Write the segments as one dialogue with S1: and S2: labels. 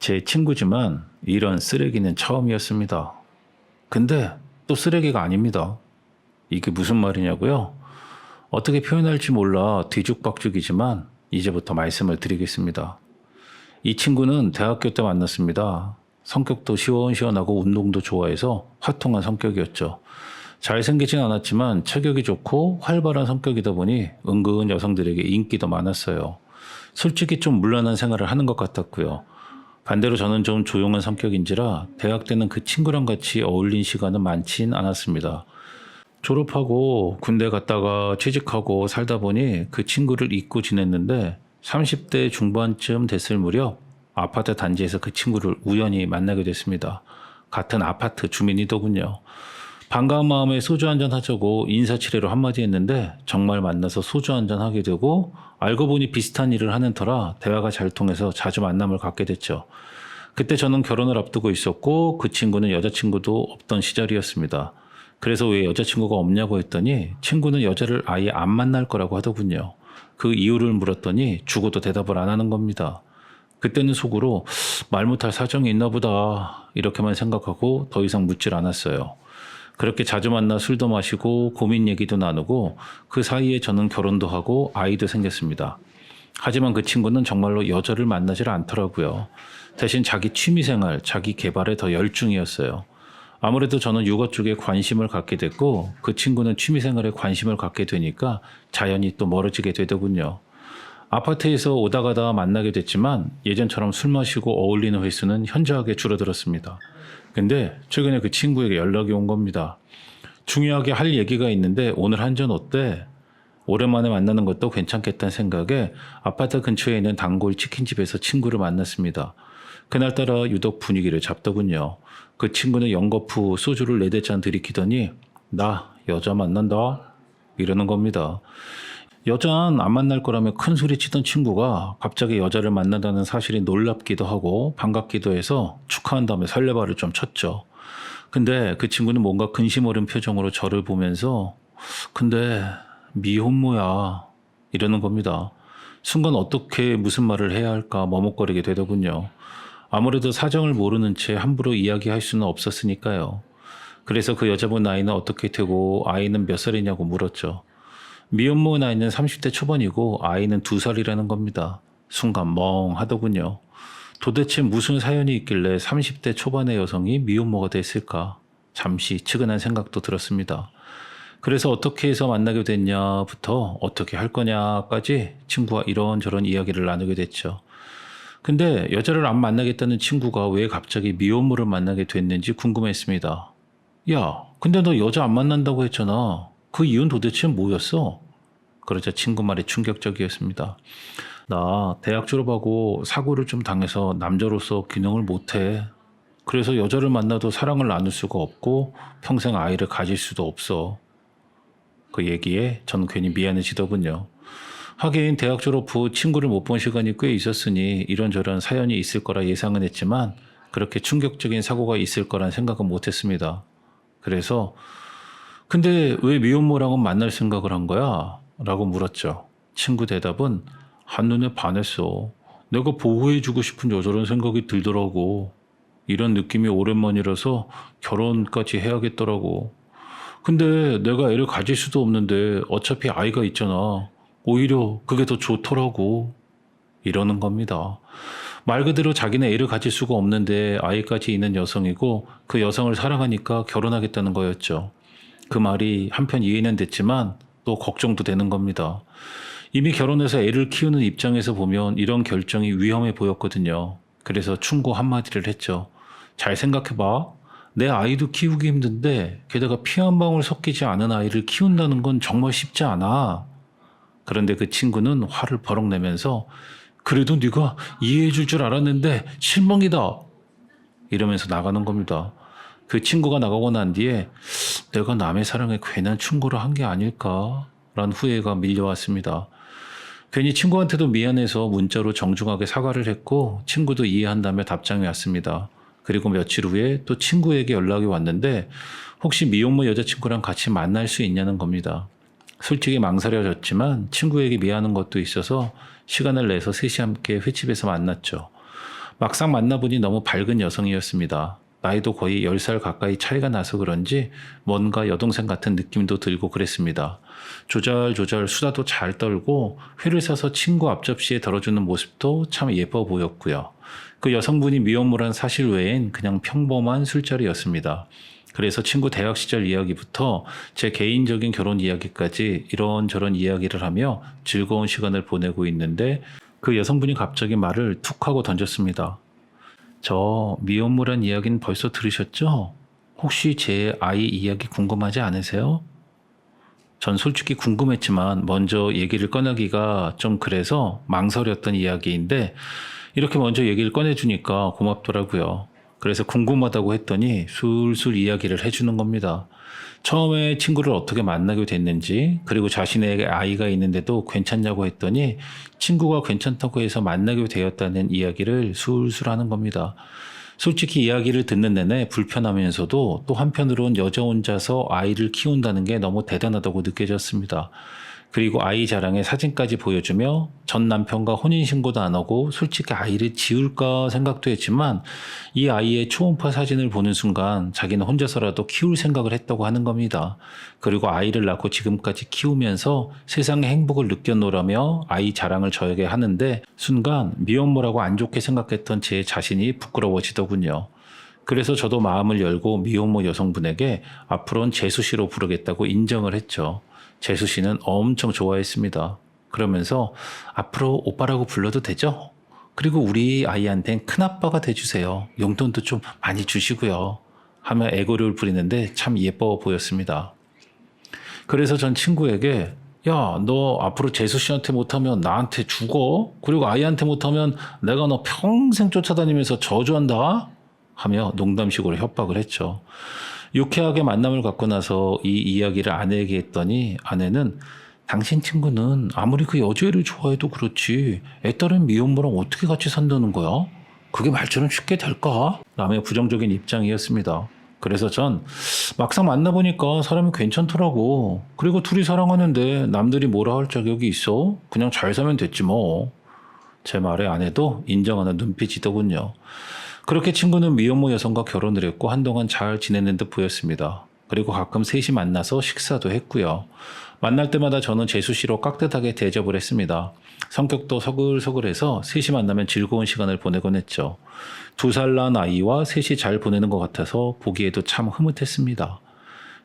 S1: 제 친구지만 이런 쓰레기는 처음이었습니다. 근데 또 쓰레기가 아닙니다. 이게 무슨 말이냐고요? 어떻게 표현할지 몰라 뒤죽박죽이지만 이제부터 말씀을 드리겠습니다. 이 친구는 대학교 때 만났습니다. 성격도 시원시원하고 운동도 좋아해서 화통한 성격이었죠. 잘생기진 않았지만 체격이 좋고 활발한 성격이다 보니 은근 여성들에게 인기도 많았어요. 솔직히 좀 물란한 생활을 하는 것 같았고요. 반대로 저는 좀 조용한 성격인지라 대학 때는 그 친구랑 같이 어울린 시간은 많진 않았습니다. 졸업하고 군대 갔다가 취직하고 살다 보니 그 친구를 잊고 지냈는데 30대 중반쯤 됐을 무렵 아파트 단지에서 그 친구를 우연히 만나게 됐습니다. 같은 아파트 주민이더군요. 반가운 마음에 소주 한 잔 하자고 인사치레로 한마디 했는데 정말 만나서 소주 한 잔 하게 되고 알고 보니 비슷한 일을 하는 터라 대화가 잘 통해서 자주 만남을 갖게 됐죠. 그때 저는 결혼을 앞두고 있었고 그 친구는 여자친구도 없던 시절이었습니다. 그래서 왜 여자친구가 없냐고 했더니 친구는 여자를 아예 안 만날 거라고 하더군요. 그 이유를 물었더니 죽어도 대답을 안 하는 겁니다. 그때는 속으로 말 못할 사정이 있나 보다 이렇게만 생각하고 더 이상 묻질 않았어요. 그렇게 자주 만나 술도 마시고 고민 얘기도 나누고 그 사이에 저는 결혼도 하고 아이도 생겼습니다. 하지만 그 친구는 정말로 여자를 만나질 않더라고요. 대신 자기 취미생활, 자기 개발에 더 열중이었어요. 아무래도 저는 육아 쪽에 관심을 갖게 됐고 그 친구는 취미생활에 관심을 갖게 되니까 자연히 또 멀어지게 되더군요. 아파트에서 오다 가다 만나게 됐지만 예전처럼 술 마시고 어울리는 횟수는 현저하게 줄어들었습니다. 근데 최근에 그 친구에게 연락이 온 겁니다. 중요하게 할 얘기가 있는데 오늘 한 잔 어때? 오랜만에 만나는 것도 괜찮겠다는 생각에 아파트 근처에 있는 단골 치킨집에서 친구를 만났습니다. 그날따라 유독 분위기를 잡더군요. 그 친구는 연거푸 소주를 네대 잔 들이키더니 나 여자 만난다 이러는 겁니다. 여자는 안 만날 거라며 큰 소리 치던 친구가 갑자기 여자를 만난다는 사실이 놀랍기도 하고 반갑기도 해서 축하한 다음에 설레발을 좀 쳤죠. 근데 그 친구는 뭔가 근심 어린 표정으로 저를 보면서 근데 미혼모야 이러는 겁니다. 순간 어떻게 무슨 말을 해야 할까 머뭇거리게 되더군요. 아무래도 사정을 모르는 채 함부로 이야기할 수는 없었으니까요. 그래서 그 여자분 나이는 어떻게 되고 아이는 몇 살이냐고 물었죠. 미혼모 나이는 30대 초반이고 아이는 2살이라는 겁니다. 순간 멍하더군요. 도대체 무슨 사연이 있길래 30대 초반의 여성이 미혼모가 됐을까? 잠시 측은한 생각도 들었습니다. 그래서 어떻게 해서 만나게 됐냐부터 어떻게 할 거냐까지 친구와 이런저런 이야기를 나누게 됐죠. 근데 여자를 안 만나겠다는 친구가 왜 갑자기 미혼모를 만나게 됐는지 궁금했습니다. 야, 근데 너 여자 안 만난다고 했잖아. 그 이유는 도대체 뭐였어? 그러자 친구 말이 충격적이었습니다. 나 대학 졸업하고 사고를 좀 당해서 남자로서 기능을 못해. 그래서 여자를 만나도 사랑을 나눌 수가 없고 평생 아이를 가질 수도 없어. 그 얘기에 저는 괜히 미안해지더군요. 하긴 대학 졸업 후 친구를 못 본 시간이 꽤 있었으니 이런저런 사연이 있을 거라 예상은 했지만 그렇게 충격적인 사고가 있을 거란 생각은 못 했습니다. 그래서 근데 왜 미혼모랑은 만날 생각을 한 거야? 라고 물었죠. 친구 대답은 한눈에 반했어. 내가 보호해주고 싶은 여자란 생각이 들더라고. 이런 느낌이 오랜만이라서 결혼까지 해야겠더라고. 근데 내가 애를 가질 수도 없는데 어차피 아이가 있잖아. 오히려 그게 더 좋더라고. 이러는 겁니다. 말 그대로 자기는 애를 가질 수가 없는데 아이까지 있는 여성이고 그 여성을 사랑하니까 결혼하겠다는 거였죠. 그 말이 한편 이해는 됐지만 또 걱정도 되는 겁니다. 이미 결혼해서 애를 키우는 입장에서 보면 이런 결정이 위험해 보였거든요. 그래서 충고 한마디를 했죠. 잘 생각해봐. 내 아이도 키우기 힘든데 게다가 피 한 방울 섞이지 않은 아이를 키운다는 건 정말 쉽지 않아. 그런데 그 친구는 화를 버럭 내면서 그래도 네가 이해해 줄 줄 알았는데 실망이다. 이러면서 나가는 겁니다. 그 친구가 나가고 난 뒤에 내가 남의 사랑에 괜한 충고를 한 게 아닐까라는 후회가 밀려왔습니다. 괜히 친구한테도 미안해서 문자로 정중하게 사과를 했고 친구도 이해한다며 답장이 왔습니다. 그리고 며칠 후에 또 친구에게 연락이 왔는데 혹시 미혼모 여자친구랑 같이 만날 수 있냐는 겁니다. 솔직히 망설여졌지만 친구에게 미안한 것도 있어서 시간을 내서 셋이 함께 횟집에서 만났죠. 막상 만나보니 너무 밝은 여성이었습니다. 나이도 거의 10살 가까이 차이가 나서 그런지 뭔가 여동생 같은 느낌도 들고 그랬습니다. 조잘조잘 수다도 잘 떨고 회를 사서 친구 앞접시에 덜어주는 모습도 참 예뻐 보였고요. 그 여성분이 미혼모란 사실 외엔 그냥 평범한 술자리였습니다. 그래서 친구 대학 시절 이야기부터 제 개인적인 결혼 이야기까지 이런저런 이야기를 하며 즐거운 시간을 보내고 있는데 그 여성분이 갑자기 말을 툭 하고 던졌습니다. 저 미혼모란 이야기는 벌써 들으셨죠? 혹시 제 아이 이야기 궁금하지 않으세요? 전 솔직히 궁금했지만 먼저 얘기를 꺼내기가 좀 그래서 망설였던 이야기인데 이렇게 먼저 얘기를 꺼내주니까 고맙더라고요. 그래서 궁금하다고 했더니 술술 이야기를 해주는 겁니다. 처음에 친구를 어떻게 만나게 됐는지, 그리고 자신에게 아이가 있는데도 괜찮냐고 했더니 친구가 괜찮다고 해서 만나게 되었다는 이야기를 술술 하는 겁니다. 솔직히 이야기를 듣는 내내 불편하면서도 또 한편으론 여자 혼자서 아이를 키운다는 게 너무 대단하다고 느껴졌습니다. 그리고 아이 자랑에 사진까지 보여주며 전 남편과 혼인신고도 안 하고 솔직히 아이를 지울까 생각도 했지만 이 아이의 초음파 사진을 보는 순간 자기는 혼자서라도 키울 생각을 했다고 하는 겁니다. 그리고 아이를 낳고 지금까지 키우면서 세상의 행복을 느껴노라며 아이 자랑을 저에게 하는데 순간 미혼모라고 안 좋게 생각했던 제 자신이 부끄러워지더군요. 그래서 저도 마음을 열고 미혼모 여성분에게 앞으로는 재수 씨로 부르겠다고 인정을 했죠. 재수 씨는 엄청 좋아했습니다. 그러면서 앞으로 오빠라고 불러도 되죠? 그리고 우리 아이한텐 큰아빠가 돼주세요. 용돈도 좀 많이 주시고요. 하며 애고를 부리는데 참 예뻐 보였습니다. 그래서 전 친구에게 야, 너 앞으로 재수 씨한테 못하면 나한테 죽어? 그리고 아이한테 못하면 내가 너 평생 쫓아다니면서 저주한다? 하며 농담식으로 협박을 했죠. 유쾌하게 만남을 갖고 나서 이 이야기를 아내에게 했더니 아내는 당신 친구는 아무리 그 여자애를 좋아해도 그렇지 애 딸은 미혼모랑 어떻게 같이 산다는 거야? 그게 말처럼 쉽게 될까? 라며 부정적인 입장이었습니다. 그래서 전 막상 만나보니까 사람이 괜찮더라고. 그리고 둘이 사랑하는데 남들이 뭐라 할 자격이 있어? 그냥 잘 사면 됐지 뭐. 제 말에 아내도 인정하는 눈빛이더군요. 그렇게 친구는 미혼모 여성과 결혼을 했고 한동안 잘 지내는 듯 보였습니다. 그리고 가끔 셋이 만나서 식사도 했고요. 만날 때마다 저는 재수 씨로 깍듯하게 대접을 했습니다. 성격도 서글서글해서 셋이 만나면 즐거운 시간을 보내곤 했죠. 두 살 난 아이와 셋이 잘 보내는 것 같아서 보기에도 참 흐뭇했습니다.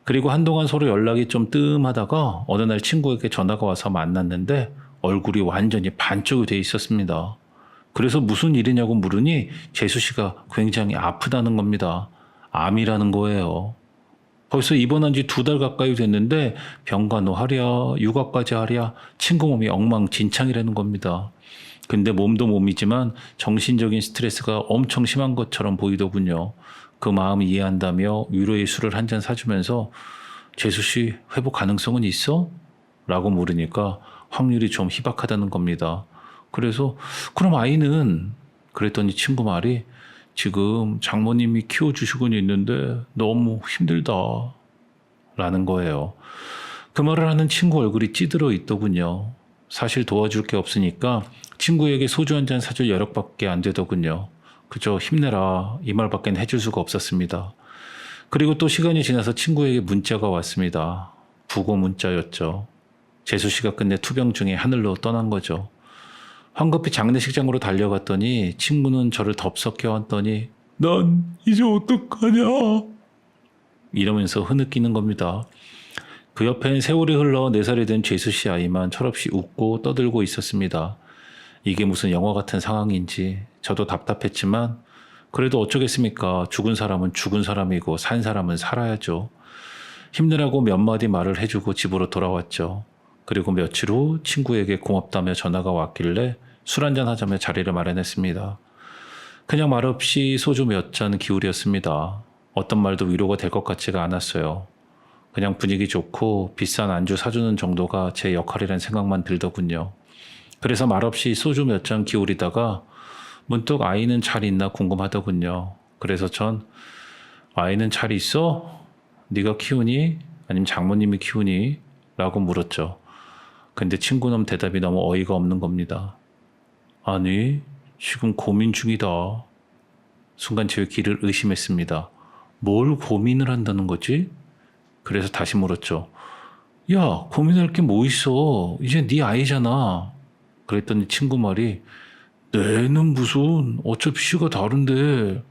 S1: 그리고 한동안 서로 연락이 좀 뜸하다가 어느 날 친구에게 전화가 와서 만났는데 얼굴이 완전히 반쪽이 돼 있었습니다. 그래서 무슨 일이냐고 물으니 재수 씨가 굉장히 아프다는 겁니다. 암이라는 거예요. 벌써 입원한 지 두 달 가까이 됐는데 병간호 하랴 육아까지 하랴 친구 몸이 엉망진창이라는 겁니다. 근데 몸도 몸이지만 정신적인 스트레스가 엄청 심한 것처럼 보이더군요. 그 마음 이해한다며 위로의 술을 한 잔 사주면서 재수 씨 회복 가능성은 있어? 라고 물으니까 확률이 좀 희박하다는 겁니다. 그래서 그럼 아이는 그랬더니 친구 말이 지금 장모님이 키워주시곤 있는데 너무 힘들다. 라는 거예요. 그 말을 하는 친구 얼굴이 찌들어 있더군요. 사실 도와줄 게 없으니까 친구에게 소주 한 잔 사줄 여력밖에 안 되더군요. 그저 힘내라 이 말밖에 해줄 수가 없었습니다. 그리고 또 시간이 지나서 친구에게 문자가 왔습니다. 부고 문자였죠. 재수 씨가 끝내 투병 중에 하늘로 떠난 거죠. 황급히 장례식장으로 달려갔더니 친구는 저를 덥석 껴안더니 난 이제 어떡하냐 이러면서 흐느끼는 겁니다. 그 옆엔 세월이 흘러 4살이 된 죄수 씨 아이만 철없이 웃고 떠들고 있었습니다. 이게 무슨 영화 같은 상황인지 저도 답답했지만 그래도 어쩌겠습니까. 죽은 사람은 죽은 사람이고 산 사람은 살아야죠. 힘내라고 몇 마디 말을 해주고 집으로 돌아왔죠. 그리고 며칠 후 친구에게 고맙다며 전화가 왔길래 술 한잔 하자며 자리를 마련했습니다. 그냥 말없이 소주 몇 잔 기울였습니다. 어떤 말도 위로가 될 것 같지가 않았어요. 그냥 분위기 좋고 비싼 안주 사주는 정도가 제 역할이란 생각만 들더군요. 그래서 말없이 소주 몇 잔 기울이다가 문득 아이는 잘 있나 궁금하더군요. 그래서 전 아이는 잘 있어? 네가 키우니? 아니면 장모님이 키우니? 라고 물었죠. 근데 친구놈 대답이 너무 어이가 없는 겁니다. 아니, 지금 고민 중이다. 순간 제 귀를 의심했습니다. 뭘 고민을 한다는 거지? 그래서 다시 물었죠. 야, 고민할 게 뭐 있어? 이제 네 아이잖아. 그랬더니 친구 말이 내는 무슨 어차피 시가 다른데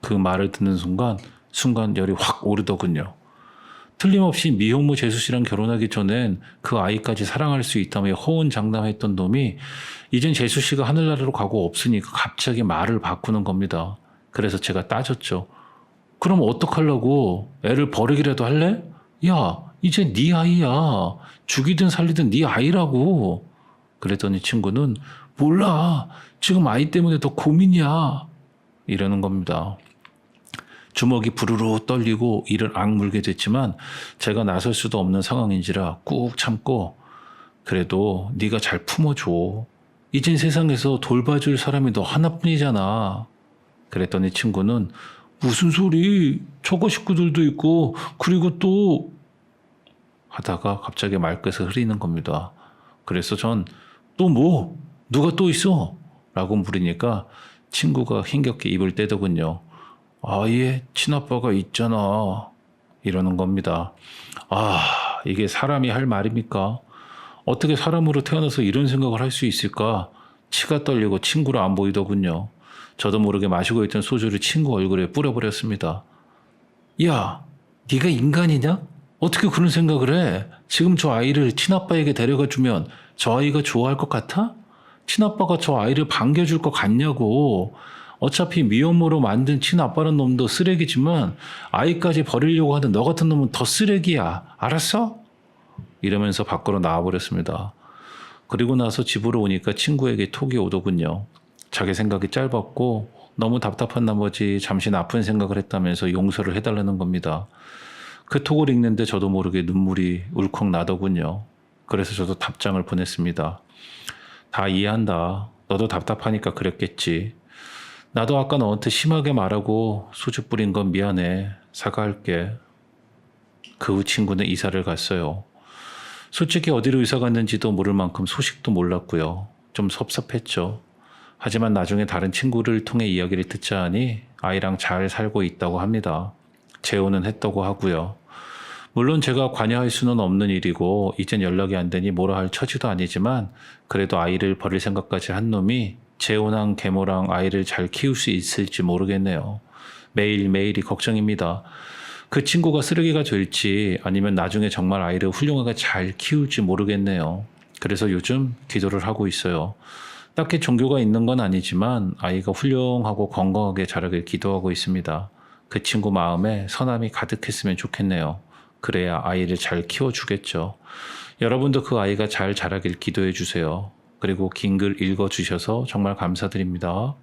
S1: 그 말을 듣는 순간 순간 열이 확 오르더군요. 틀림없이 미혼모 재수 씨랑 결혼하기 전엔 그 아이까지 사랑할 수 있다며 호언장담했던 놈이 이젠 재수 씨가 하늘나라로 가고 없으니까 갑자기 말을 바꾸는 겁니다. 그래서 제가 따졌죠. 그럼 어떡하려고? 애를 버리기라도 할래? 야, 이제 네 아이야. 죽이든 살리든 네 아이라고. 그랬더니 친구는 몰라. 지금 아이 때문에 더 고민이야. 이러는 겁니다. 주먹이 부르르 떨리고 이를 악물게 됐지만 제가 나설 수도 없는 상황인지라 꾹 참고 그래도 네가 잘 품어줘. 이젠 세상에서 돌봐줄 사람이 너 하나뿐이잖아. 그랬더니 친구는 무슨 소리? 저거 식구들도 있고 그리고 또 하다가 갑자기 말끝을 흐리는 겁니다. 그래서 전 또 뭐? 누가 또 있어? 라고 물으니까 친구가 힘겹게 입을 떼더군요. 아예 친아빠가 있잖아. 이러는 겁니다. 아, 이게 사람이 할 말입니까? 어떻게 사람으로 태어나서 이런 생각을 할 수 있을까? 치가 떨리고 친구를 안 보이더군요. 저도 모르게 마시고 있던 소주를 친구 얼굴에 뿌려버렸습니다. 야, 네가 인간이냐? 어떻게 그런 생각을 해? 지금 저 아이를 친아빠에게 데려가 주면 저 아이가 좋아할 것 같아? 친아빠가 저 아이를 반겨줄 것 같냐고. 어차피 미혼모로 만든 친아빠는 놈도 쓰레기지만 아이까지 버리려고 하는 너 같은 놈은 더 쓰레기야. 알았어? 이러면서 밖으로 나와버렸습니다. 그리고 나서 집으로 오니까 친구에게 톡이 오더군요. 자기 생각이 짧았고 너무 답답한 나머지 잠시 나쁜 생각을 했다면서 용서를 해달라는 겁니다. 그 톡을 읽는데 저도 모르게 눈물이 울컥 나더군요. 그래서 저도 답장을 보냈습니다. 다 이해한다. 너도 답답하니까 그랬겠지. 나도 아까 너한테 심하게 말하고 소주 뿌린 건 미안해. 사과할게. 그 후 친구는 이사를 갔어요. 솔직히 어디로 이사 갔는지도 모를 만큼 소식도 몰랐고요. 좀 섭섭했죠. 하지만 나중에 다른 친구를 통해 이야기를 듣자 하니 아이랑 잘 살고 있다고 합니다. 재혼은 했다고 하고요. 물론 제가 관여할 수는 없는 일이고 이젠 연락이 안 되니 뭐라 할 처지도 아니지만 그래도 아이를 버릴 생각까지 한 놈이 재혼한 계모랑 아이를 잘 키울 수 있을지 모르겠네요. 매일매일이 걱정입니다. 그 친구가 쓰레기가 될지 아니면 나중에 정말 아이를 훌륭하게 잘 키울지 모르겠네요. 그래서 요즘 기도를 하고 있어요. 딱히 종교가 있는 건 아니지만 아이가 훌륭하고 건강하게 자라길 기도하고 있습니다. 그 친구 마음에 선함이 가득했으면 좋겠네요. 그래야 아이를 잘 키워주겠죠. 여러분도 그 아이가 잘 자라길 기도해 주세요. 그리고 긴 글 읽어 주셔서 정말 감사드립니다.